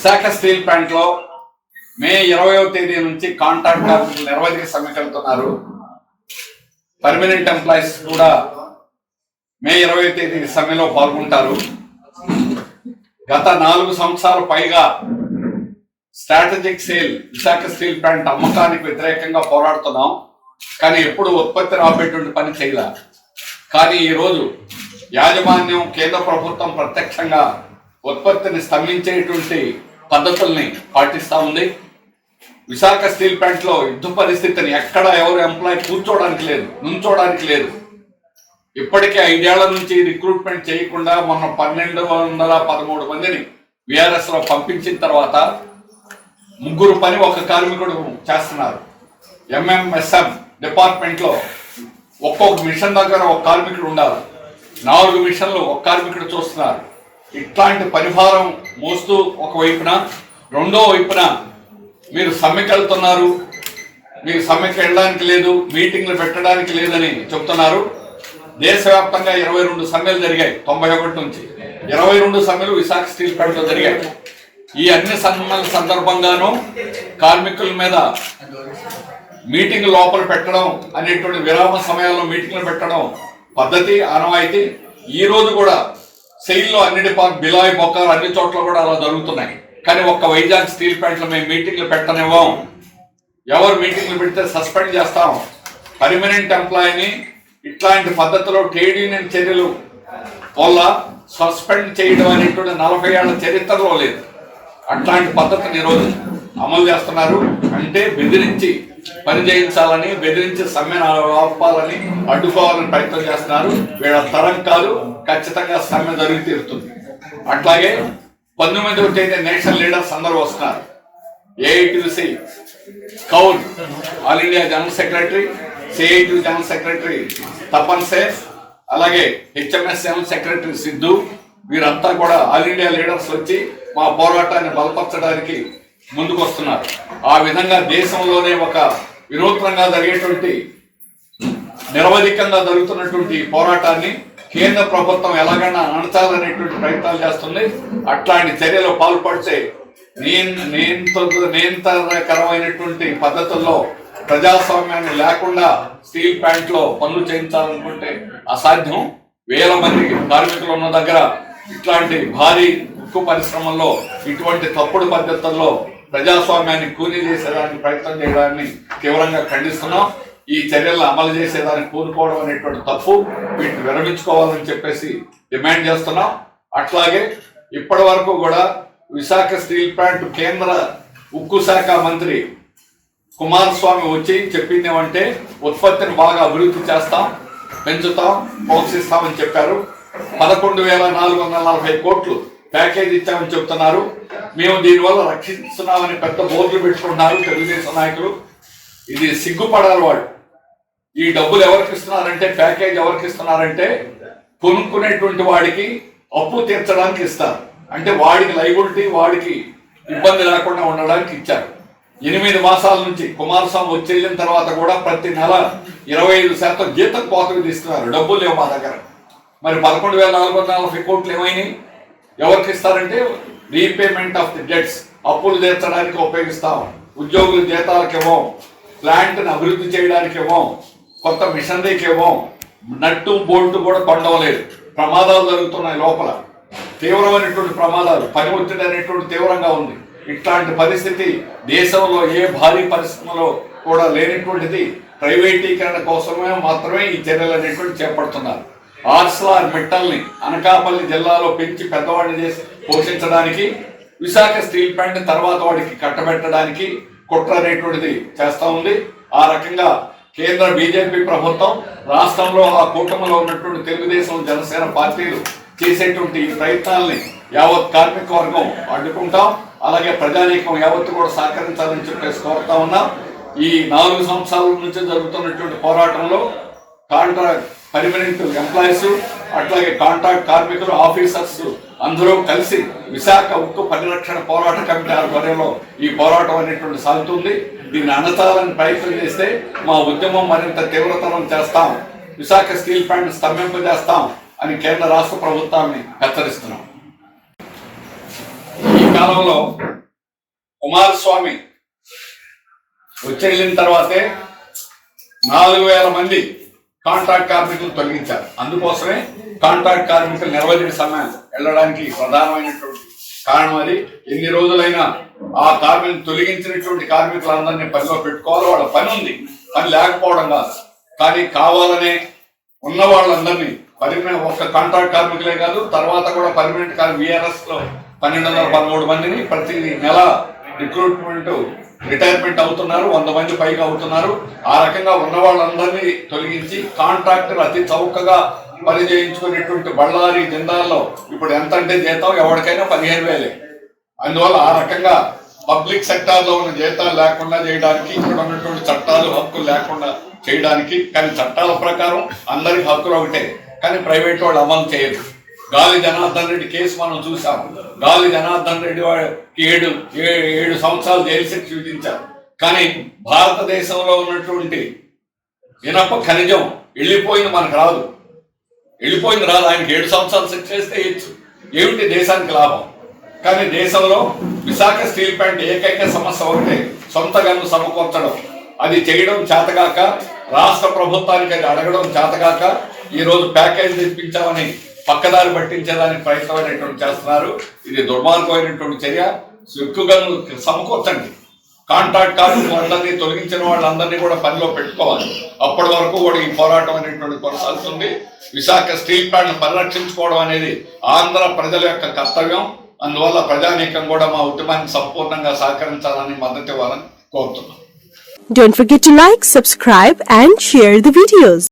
Visakha steel ప్లాంట్లో మే ఇరవయవ తేదీ నుంచి కాంట్రాక్ట్ కార్మికులు నిరవధిక సమ్మెకు పర్మనెంట్ ఎంప్లాయీస్ కూడా మే ఇరవై తేదీ సమ్మెలో పాల్గొంటారు. గత నాలుగు సంవత్సరాలు పైగా strategic sale Visakha steel plant అమ్మకానికి వ్యతిరేకంగా పోరాడుతున్నాం. కానీ ఎప్పుడు ఉత్పత్తి రాబేటువంటి పని చేయాల. కానీ ఈరోజు యాజమాన్యం కేంద్ర ప్రభుత్వం ప్రత్యక్షంగా ఉత్పత్తిని స్తంభించేటువంటి పద్ధతుల్ని పాటిస్తూ ఉంది. విశాఖ స్టీల్ ప్లాంట్లో యుద్ధ పరిస్థితిని ఎక్కడ ఎవరు ఎంప్లాయ్ కూర్చోవడానికి లేదు నుంచోడానికి లేదు. ఇప్పటికే ఐదేళ్ళ నుంచి రిక్రూట్మెంట్ చేయకుండా మొన్న పన్నెండు వందల పదమూడు మందిని విఆర్ఎస్లో పంపించిన తర్వాత ముగ్గురు పని ఒక కార్మికుడు చేస్తున్నారు. ఎంఎంఎస్ఎం డిపార్ట్మెంట్లో ఒక్కొక్క మిషన్ దగ్గర ఒక కార్మికుడు ఉండాలి. నాలుగు మిషన్లు ఒక కార్మికుడు చూస్తున్నారు. ఇట్లాంటి పరిహారం మోస్తూ ఒక వైపున రెండో వైపున మీరు సమ్మెకి వెళ్తున్నారు. మీరు సమ్మెకి వెళ్ళడానికి లేదు మీటింగ్లు పెట్టడానికి లేదని చెప్తున్నారు. దేశవ్యాప్తంగా ఇరవై రెండు సమ్మెలు జరిగాయి తొంభై ఒకటి నుంచి. ఇరవై రెండు సమ్మెలు విశాఖ స్టీల్ ప్లాంట్లో జరిగాయి. ఈ అన్ని సమ్మెల సందర్భంగానూ కార్మికుల మీద మీటింగ్ లోపల పెట్టడం అనేటువంటి విరామ సమయాల్లో మీటింగ్లు పెట్టడం పద్ధతి ఆనవాయితీ ఈ రోజు కూడా సెయిల్లో అన్ని డిపార్ట్ బిలాయ్ బొక్కాలు అన్ని చోట్ల కూడా అలా జరుగుతున్నాయి. కానీ ఒక్క వైజాగ్ స్టీల్ ప్లాంట్లో మేము మీటింగ్లు పెట్టనివ్వం. ఎవరు మీటింగ్లు పెడితే సస్పెండ్ చేస్తాం. పర్మనెంట్ ఎంప్లాయీని ఇట్లాంటి పద్ధతిలో ట్రేడ్ యూనియన్ చర్యలు వల్ల సస్పెండ్ చేయడం అనేటువంటి నలభై ఏళ్ళ చరిత్రలో లేదు. అట్లాంటి పద్ధతిని ఈరోజు అమలు చేస్తున్నారు. అంటే బెదిరించి పని చేయించాలని బెదిరించి సమ్మెను ఆపాలని అడ్డుకోవాలని ప్రయత్నం చేస్తున్నారు. వీళ్ళ తరం కాదు ఖచ్చితంగా సమ్మె జరిగి తీరుతుంది. అట్లాగే పంతొమ్మిది తేదీ నేషనల్ లీడర్స్ అందరూ వస్తున్నారు. AITC Kaul all India general secretary CIT general secretary Tapan safe అలాగే హెచ్ఎంఎస్ జనరల్ సెక్రటరీ సిద్ధు వీరంతా కూడా ఆల్ ఇండియా లీడర్స్ వచ్చి మా పోరాటాన్ని బలపరచడానికి ముందుకు వస్తున్నారు ఆ విధంగా దేశంలోనే ఒక వినూత్నంగా జరిగేటువంటి నిరవధికంగా జరుగుతున్నటువంటి పోరాటాన్ని కేంద్ర ప్రభుత్వం ఎలాగైనా అణచాలనేటువంటి ప్రయత్నాలు చేస్తుంది. అట్లాంటి చర్యలు పాల్పడితే నేను నియంత్ర పద్ధతుల్లో ప్రజాస్వామ్యాన్ని లేకుండా స్టీల్ ప్లాంట్లో పనులు చేయించాలనుకుంటే అసాధ్యం. వేల మంది కార్మికులు ఉన్న దగ్గర ఇట్లాంటి భారీ ఉక్కు పరిశ్రమల్లో ఇటువంటి తప్పుడు పద్ధతుల్లో ప్రజాస్వామ్యాన్ని కూలీ చేసేదానికి ప్రయత్నం చేయడాన్ని తీవ్రంగా ఖండిస్తున్నాం. ఈ చర్యలను అమలు చేసేదానికి కూనుకోవడం అనేటువంటి తప్పు వీటిని విరమించుకోవాలని చెప్పేసి డిమాండ్ చేస్తున్నాం. అట్లాగే ఇప్పటి వరకు కూడా విశాఖ స్టీల్ ప్లాంట్ కేంద్ర ఉక్కు శాఖ మంత్రి కుమారస్వామి వచ్చి చెప్పింది ఏమంటే ఉత్పత్తిని బాగా అభివృద్ధి చేస్తాం పెంచుతాం ప్రోత్సహిస్తామని చెప్పారు. పదకొండు వేల నాలుగు వందల నలభై కోట్లు ప్యాకేజ్ ఇచ్చామని చెప్తున్నారు. మేము దీనివల్ల రక్షిస్తున్నామని పెద్ద బోర్డులు పెట్టుకుంటున్నారు తెలుగుదేశం నాయకులు. ఇది సిగ్గుపడాలి వాళ్ళు. ఈ డబ్బులు ఎవరికి ఇస్తున్నారంటే ప్యాకేజ్ ఎవరికి ఇస్తున్నారంటే కొనుక్కునేటువంటి వాడికి అప్పు తీర్చడానికి ఇస్తారు. అంటే వాడికి లైబిలిటీ వాడికి ఇబ్బంది లేకుండా ఉండడానికి ఇచ్చారు. ఎనిమిది మాసాల నుంచి కుమారస్వామి వచ్చి తర్వాత కూడా ప్రతి నెల ఇరవై ఐదు శాతం జీతం కోతకు తీస్తున్నారు. డబ్బులు లేవు మా దగ్గర. మరి పదకొండు వేల నాలుగు వందల నలభై కోట్లు ఏమైనాయి? ఎవరికి ఇస్తారంటే రీపేమెంట్ ఆఫ్ ది డెట్స్ అప్పులు తీర్చడానికి ఉపయోగిస్తాం. ఉద్యోగుల జీతాలకు ఇవ్వం ప్లాంట్ని అభివృద్ధి చేయడానికి ఇవ్వం కొత్త మిషనరీకి ఇవ్వం నట్టు బోల్ట్ కూడా కొండవలేదు ప్రమాదాలు జరుగుతున్నాయి లోపల. తీవ్రమైనటువంటి ప్రమాదాలు పని ఒత్తిడి అనేటువంటి తీవ్రంగా ఉంది. ఇట్లాంటి పరిస్థితి దేశంలో ఏ భారీ పరిస్థితుల్లో కూడా లేనటువంటిది ప్రైవేటీకరణ కోసమే మాత్రమే ఈ చర్యలు అనేటువంటి చేపడుతున్నారు. ఆర్స్లార్ మిట్టల్ని అనకాపల్లి జిల్లాలో పెంచి పెద్దవాడిని చేసి పోషించడానికి విశాఖ స్టీల్ ప్లాంట్ తర్వాత వాడికి కట్టబెట్టడానికి కుట్ర అనేటువంటిది చేస్తూ ఉంది. ఆ రకంగా కేంద్ర బీజేపీ ప్రభుత్వం రాష్ట్రంలో ఆ కూటమిలో ఉన్నటువంటి తెలుగుదేశం జనసేన పార్టీలు చేసేటువంటి ఈ ప్రయత్నాల్ని యావత్ కార్మిక వర్గం అడ్డుకుంటాం. అలాగే ప్రజానీకం యావత్తు కూడా సహకరించాలని చెప్పేసి కోరుతా ఉన్నాం. ఈ నాలుగు సంవత్సరాల నుంచి జరుగుతున్నటువంటి పోరాటంలో కాంట్రాక్ట్ పర్మనెంట్ ఎంప్లాయీస్ అట్లాగే కాంట్రాక్ట్ కార్మికులు ఆఫీసర్స్ అందరూ కలిసి విశాఖ ఉక్కు పరిరక్షణ పోరాట కమిటీ ఆధ్వర్యంలో ఈ పోరాటం అనేటువంటి సాగుతుంది. దీన్ని అణచాలని ప్రయత్నం చేస్తే మా ఉద్యమం మరింత తీవ్రతరం చేస్తాం. విశాఖ స్టీల్ ప్లాంట్ స్తంభింపజేస్తాం అని కేంద్ర రాష్ట్ర ప్రభుత్వాన్ని హెచ్చరిస్తున్నాం. ఈ కాలంలో కుమారస్వామి వచ్చి వెళ్ళిన తర్వాతే నాలుగు వేల మంది కాంట్రాక్ట్ కార్మికులు తొలగించారు. అందుకోసమే కాంట్రాక్ట్ కార్మికులు నిర్వహించిన సమయం వెళ్ళడానికి ప్రధానమైనటువంటి కారణం అది. ఎన్ని రోజులైనా ఆ కార్మికులు తొలగించినటువంటి కార్మికులందరినీ పనిలో పెట్టుకోవాలి. వాళ్ళ పని ఉంది. పని లేకపోవడం కాదు. కానీ కావాలనే ఉన్న వాళ్ళందరినీ పర్మనెంట్ ఒక్క కాంట్రాక్ట్ కార్మికులే కాదు తర్వాత కూడా పర్మనెంట్ కార్మిక విఆర్ఎస్లో పన్నెండు వందల పదమూడు మందిని ప్రతి నెల రిక్రూట్మెంట్ రిటైర్మెంట్ అవుతున్నారు. వంద మంది పైగా అవుతున్నారు. ఆ రకంగా ఉన్న వాళ్ళందరినీ తొలగించి కాంట్రాక్టర్ అతి చౌకగా పని చేయించుకునేటువంటి బళ్ళారి జిందాల్లో ఇప్పుడు ఎంత అంటే జీతం? ఎవరికైనా పదిహేను వేలే. అందువల్ల ఆ రకంగా పబ్లిక్ సెక్టార్లో ఉన్న జీతాలు లేకుండా చేయడానికి ఇక్కడ ఉన్నటువంటి చట్టాలు హక్కులు లేకుండా చేయడానికి. కానీ చట్టాల ప్రకారం అందరికి హక్కులు ఒకటే. కానీ ప్రైవేట్ వాళ్ళు అమలు చేయరు. గాలి జనార్దన్ రెడ్డి కేసు మనం చూసాం గాలి జనార్దన్ రెడ్డి వాడికి ఏడు ఏ- ఏడు సంవత్సరాలు జైలు శిక్ష విధించారు. కానీ భారతదేశంలో ఉన్నటువంటి ఇనప ఖనిజం వెళ్ళిపోయింది మనకు రాదు. వెళ్ళిపోయింది రాదు. ఆయనకి ఏడు సంవత్సరాలు శిక్ష చేస్తే ఇచ్చు ఏమిటి దేశానికి లాభం? కానీ దేశంలో విశాఖ స్టీల్ ప్లాంట్ ఏకైక సమస్య ఒకటే సొంత గన్ను సమకూర్చడం. అది చేయడం చేతగాక రాష్ట్ర ప్రభుత్వానికి అది అడగడం చేతగాక ఈ రోజు ప్యాకేజ్ తెప్పించామని పక్కదారి పట్టించేదానికి ప్రయత్నం అనేటువంటి చేస్తున్నారు. ఇది దుర్మార్గమైనటువంటి చర్య. ఎక్కువ గన్ను సమకూర్చండి. కాంట్రాక్ట్ కార్మికులందరినీ తొలగించిన వాళ్ళందరినీ కూడా పనిలో పెట్టుకోవాలి. అప్పటి వరకు కూడా ఈ పోరాటం అనేటువంటి కొనసాగుతుంది. విశాఖ స్టీల్ ప్లాంట్ పరిరక్షించుకోవడం అనేది ఆంధ్ర ప్రజల యొక్క కర్తవ్యం. అందువల్ల ప్రజానీకం కూడా మా ఉద్యమాన్ని సంపూర్ణంగా సహకరించాలని మద్దతు ఇవ్వాలని కోరుతున్నాం Don't forget to like, subscribe and share the videos.